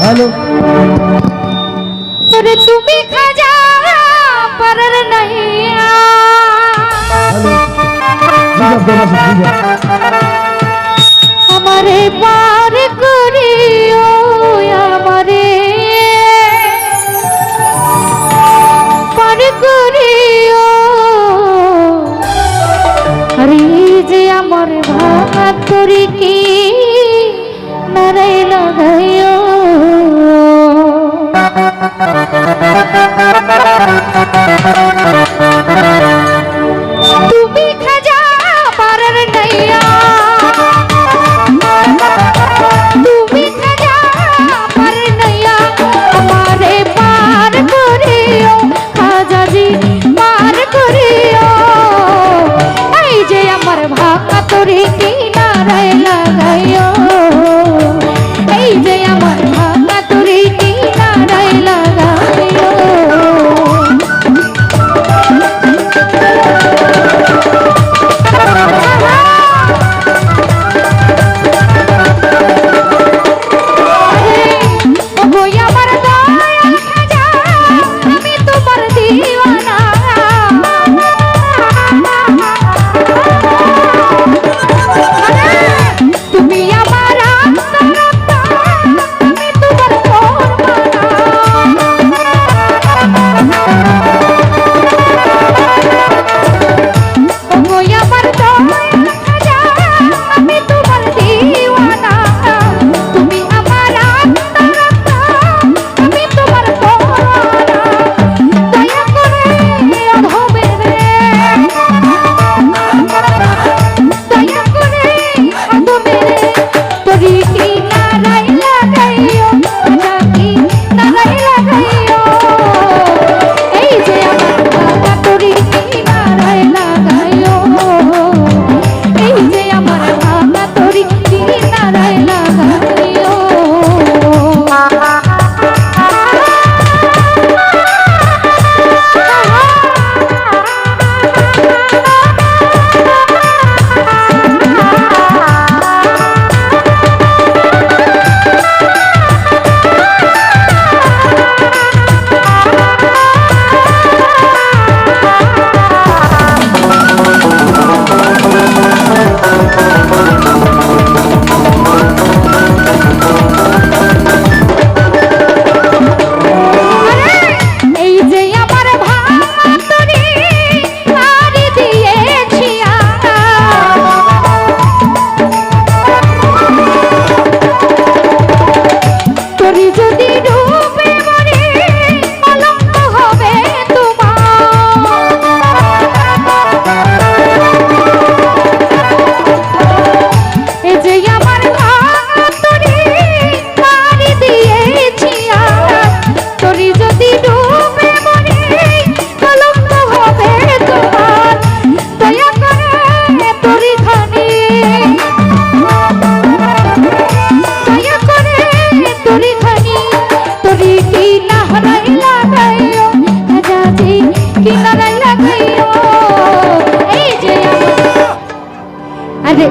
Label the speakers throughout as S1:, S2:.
S1: Hello
S2: তোরে তুমি খাজা পরর নাহিয়া আমারে পার করিও আমারে। পার করিও। আরে যে আমার ভাত করি কি তারাই লাগাইও তুমি খাজা পারার নাইয়া। তুমি খাজা পারার নাইয়া। আমারে পার করিও খাজাজি পার করিও। এই যে আমার ভাকা তরিকে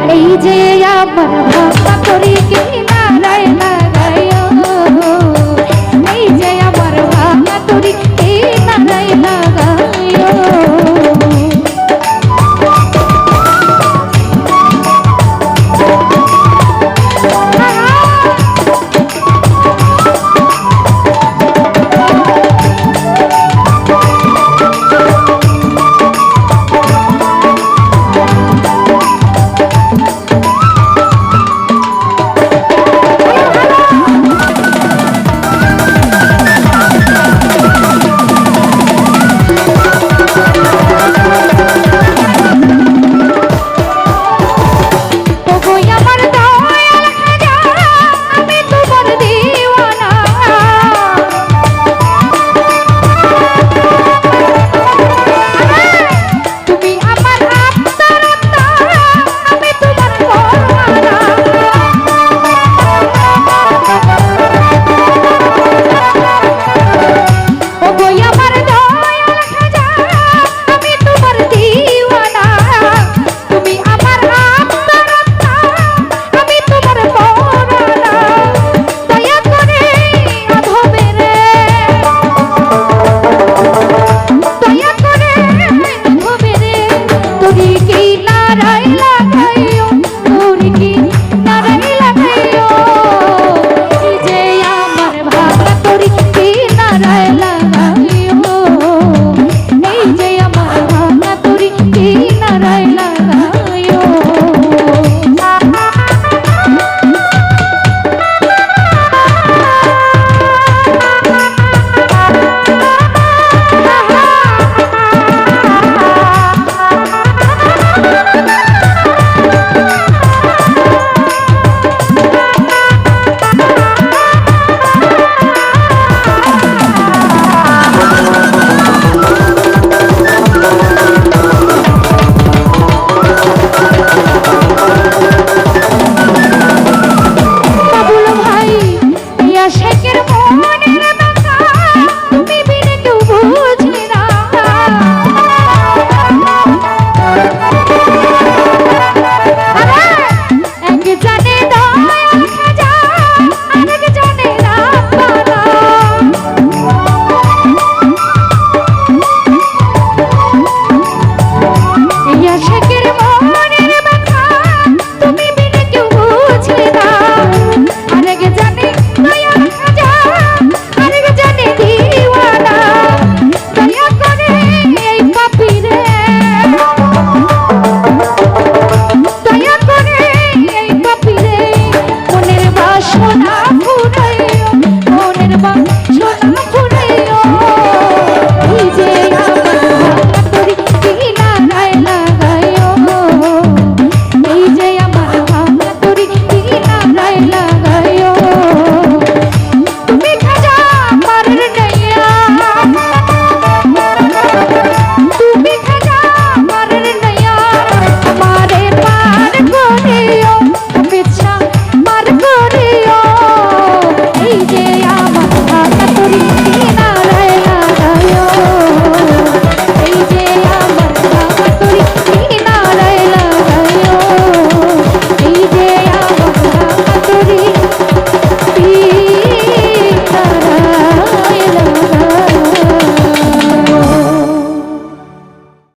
S2: এই যে আমার ভাষা করি কিনা রায় না গায় এই যে আমার ভাষা করি